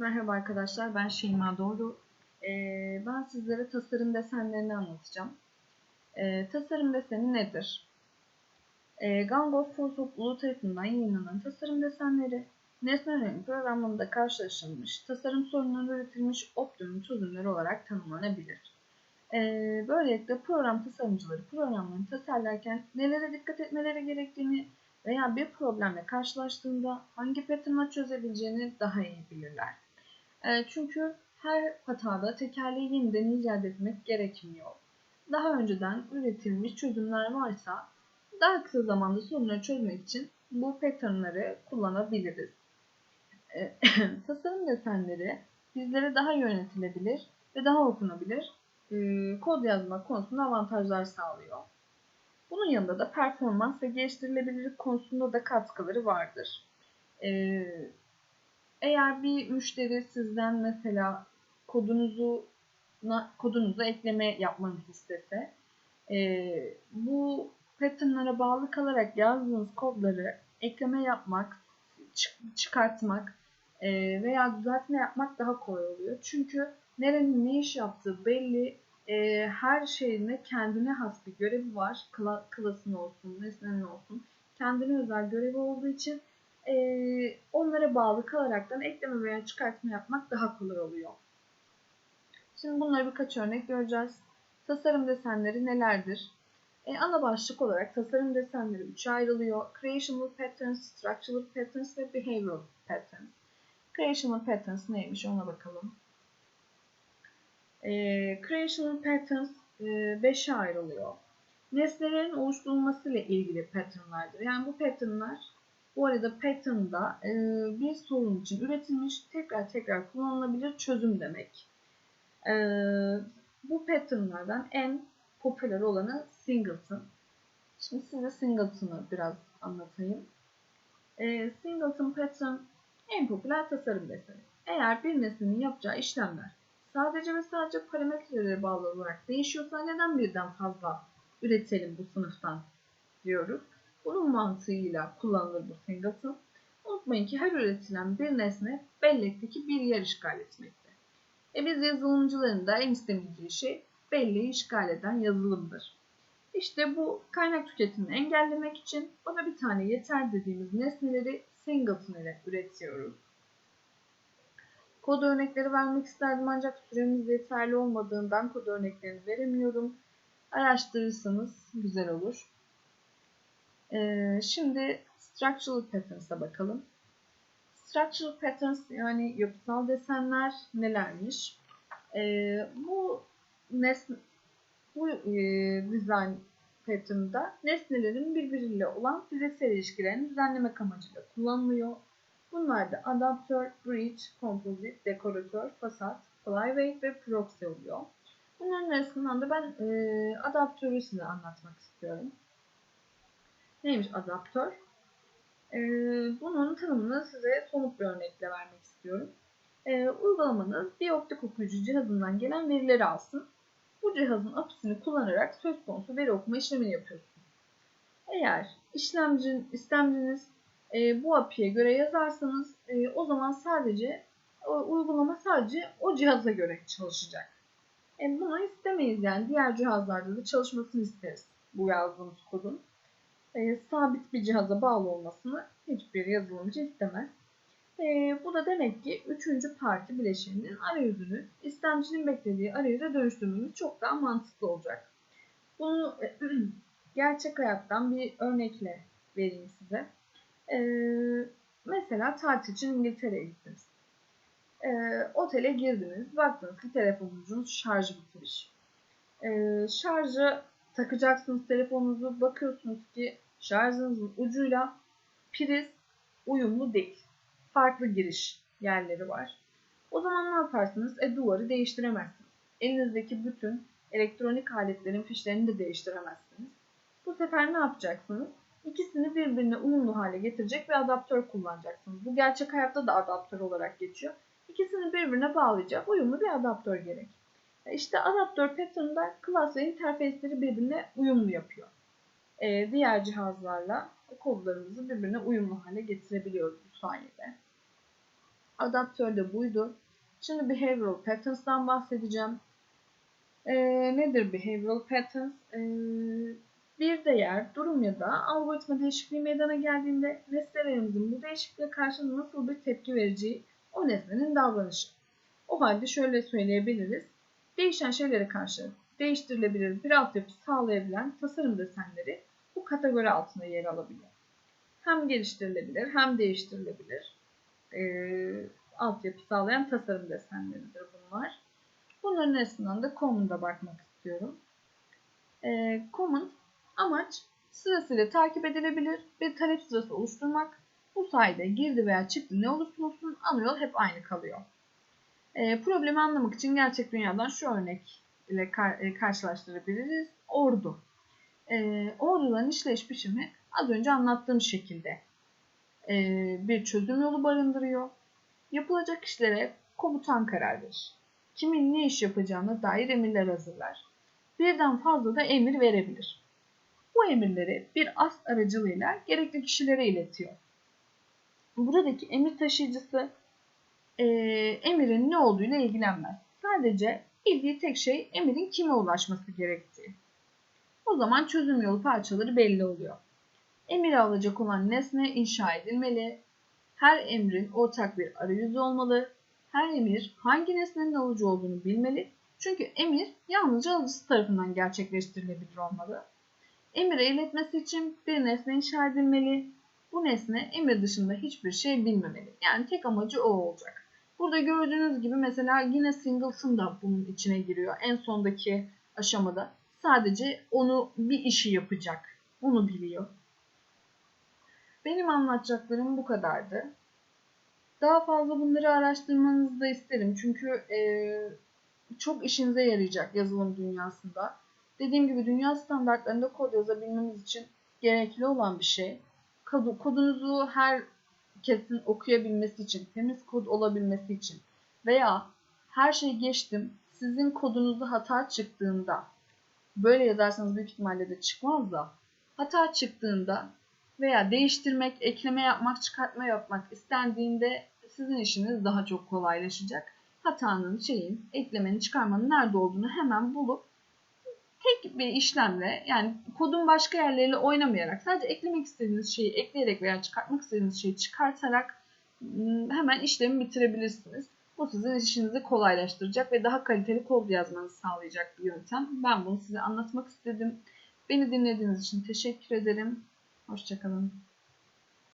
Merhaba arkadaşlar, ben Şeyma Doğru. Ee, ben sizlere tasarım desenlerini anlatacağım. Ee, tasarım deseni nedir? Ee, Gang of Four topluluğu tarafından yayınlanan tasarım desenleri, nesnelerin programında karşılaşılmış, tasarım sorunları üretilmiş optimum çözümler olarak tanımlanabilir. Ee, böylelikle program tasarımcıları programlarını tasarlarken nelere dikkat etmeleri gerektiğini veya bir problemle karşılaştığında hangi pattern'la çözebileceğini daha iyi bilirler. E, çünkü her hatada tekerleği yeniden icat etmek gerekmiyor. Daha önceden üretilmiş çözümler varsa daha kısa zamanda sorunları çözmek için bu pattern'ları kullanabiliriz. E, tasarım desenleri bizlere daha yönetilebilir ve daha okunabilir e, kod yazma konusunda avantajlar sağlıyor. Bunun yanında da performans ve geliştirilebilirlik konusunda da katkıları vardır. Ee, eğer bir müşteri sizden mesela kodunuzu kodunuza ekleme yapmanızı istese e, bu patternlara bağlı kalarak yazdığınız kodları ekleme yapmak, çıkartmak e, veya düzeltme yapmak daha kolay oluyor. Çünkü nerenin ne iş yaptığı belli e, her şeyine kendine has bir görevi var. Kla, klasın olsun, nesnenin olsun. Kendine özel görevi olduğu için e, onlara bağlı kalaraktan ekleme veya çıkartma yapmak daha kolay oluyor. Şimdi bunları birkaç örnek göreceğiz. Tasarım desenleri nelerdir? E, ana başlık olarak tasarım desenleri üçe ayrılıyor. Creational Patterns, Structural Patterns ve Behavioral Patterns. Creational Patterns neymiş ona bakalım. E, creational Patterns 5'e ayrılıyor. Nesnelerin oluşturulmasıyla ilgili patternlardır. Yani bu patternlar bu arada pattern'da e, bir sorun için üretilmiş tekrar tekrar kullanılabilir çözüm demek. E, bu patternlardan en popüler olanı Singleton. Şimdi size Singleton'ı biraz anlatayım. E, Singleton pattern en popüler tasarım deseni. Eğer bir nesnenin yapacağı işlemler sadece ve sadece parametrelere bağlı olarak değişiyorsa neden birden fazla üretelim bu sınıftan diyoruz. Bunun mantığıyla kullanılır bu singleton. Unutmayın ki her üretilen bir nesne bellekteki bir yer işgal etmekte. E biz yazılımcıların da en istemeyeceği şey belleği işgal eden yazılımdır. İşte bu kaynak tüketimini engellemek için bana bir tane yeter dediğimiz nesneleri singleton ile üretiyoruz. Kod örnekleri vermek isterdim ancak süremiz yeterli olmadığından kod örneklerini veremiyorum. Araştırırsanız güzel olur. Ee, şimdi Structural Patterns'a bakalım. Structural Patterns yani yapısal desenler nelermiş? Ee, bu nesne, bu e, design pattern'da nesnelerin birbiriyle olan fiziksel ilişkilerini düzenlemek amacıyla kullanılıyor. Bunlar da adaptör, bridge, kompozit, dekoratör, fasat, flyweight ve proxy oluyor. Bunların arasından da ben e, adaptörü size anlatmak istiyorum. Neymiş adaptör? E, bunun tanımını size somut bir örnekle vermek istiyorum. E, uygulamanız bir optik okuyucu cihazından gelen verileri alsın. Bu cihazın apisini kullanarak söz konusu veri okuma işlemini yapıyorsunuz. Eğer işlemcin, istemciniz e, bu API'ye göre yazarsanız e, o zaman sadece o, uygulama sadece o cihaza göre çalışacak. E, bunu istemeyiz yani diğer cihazlarda da çalışmasını isteriz bu yazdığımız kodun. E, sabit bir cihaza bağlı olmasını hiçbir yazılımcı istemez. E, bu da demek ki üçüncü parti bileşeninin arayüzünü istemcinin beklediği arayüze dönüştürmemiz çok daha mantıklı olacak. Bunu e, gerçek hayattan bir örnekle vereyim size. Ee, mesela tatil için İngiltere'ye gittiniz. Ee, otele girdiniz. Baktınız ki telefonunuzun şarjı bitmiş. Ee, şarjı takacaksınız telefonunuzu. Bakıyorsunuz ki şarjınızın ucuyla priz uyumlu değil. Farklı giriş yerleri var. O zaman ne yaparsınız? E duvarı değiştiremezsiniz. Elinizdeki bütün elektronik aletlerin fişlerini de değiştiremezsiniz. Bu sefer ne yapacaksınız? İkisini birbirine uyumlu hale getirecek bir adaptör kullanacaksınız. Bu gerçek hayatta da adaptör olarak geçiyor. İkisini birbirine bağlayacak uyumlu bir adaptör gerek. E, işte adaptör pattern'da class ve interface'leri birbirine uyumlu yapıyor. Ee, diğer cihazlarla kodlarımızı birbirine uyumlu hale getirebiliyoruz bu sayede. Adaptör de buydu. Şimdi Behavioral Patterns'dan bahsedeceğim. Ee, nedir Behavioral Patterns? Ee, bir değer, durum ya da algoritma değişikliği meydana geldiğinde nesnelerimizin bu değişikliğe karşı nasıl bir tepki vereceği o nesnenin davranışı. O halde şöyle söyleyebiliriz. Değişen şeylere karşı değiştirilebilir bir altyapı sağlayabilen tasarım desenleri bu kategori altında yer alabilir. Hem geliştirilebilir hem değiştirilebilir e, altyapı sağlayan tasarım desenleridir bunlar. Bunların arasından da Common'a bakmak istiyorum. E, Common amaç sırasıyla takip edilebilir bir talep sırası oluşturmak. Bu sayede girdi veya çıktı ne olursa olsun ana yol hep aynı kalıyor. E, problemi anlamak için gerçek dünyadan şu örnek ile kar, e, karşılaştırabiliriz. Ordu. E, orduların işleyiş biçimi az önce anlattığım şekilde e, bir çözüm yolu barındırıyor. Yapılacak işlere komutan karar verir. Kimin ne iş yapacağına dair emirler hazırlar. Birden fazla da emir verebilir. Bu emirleri bir ast aracılığıyla gerekli kişilere iletiyor. Buradaki emir taşıyıcısı e, emirin ne olduğuyla ilgilenmez. Sadece bildiği tek şey emirin kime ulaşması gerektiği. O zaman çözüm yolu parçaları belli oluyor. Emir alacak olan nesne inşa edilmeli. Her emrin ortak bir arayüzü olmalı. Her emir hangi nesnenin alıcı olduğunu bilmeli. Çünkü emir yalnızca alıcısı tarafından gerçekleştirilebilir olmalı. Emire iletmesi için bir nesne inşa edilmeli. Bu nesne emir dışında hiçbir şey bilmemeli. Yani tek amacı o olacak. Burada gördüğünüz gibi mesela yine singleton da bunun içine giriyor. En sondaki aşamada sadece onu bir işi yapacak. Onu biliyor. Benim anlatacaklarım bu kadardı. Daha fazla bunları araştırmanızı da isterim. Çünkü e, çok işinize yarayacak yazılım dünyasında. Dediğim gibi dünya standartlarında kod yazabilmemiz için gerekli olan bir şey. Kodunuzu herkesin okuyabilmesi için, temiz kod olabilmesi için veya her şeyi geçtim sizin kodunuzda hata çıktığında böyle yazarsanız büyük ihtimalle de çıkmaz da hata çıktığında veya değiştirmek, ekleme yapmak, çıkartma yapmak istendiğinde sizin işiniz daha çok kolaylaşacak. Hatanın, şeyin, eklemenin, çıkarmanın nerede olduğunu hemen bulup tek bir işlemle yani kodun başka yerleriyle oynamayarak sadece eklemek istediğiniz şeyi ekleyerek veya çıkartmak istediğiniz şeyi çıkartarak ıı, hemen işlemi bitirebilirsiniz. Bu sizin işinizi kolaylaştıracak ve daha kaliteli kod yazmanızı sağlayacak bir yöntem. Ben bunu size anlatmak istedim. Beni dinlediğiniz için teşekkür ederim. Hoşçakalın.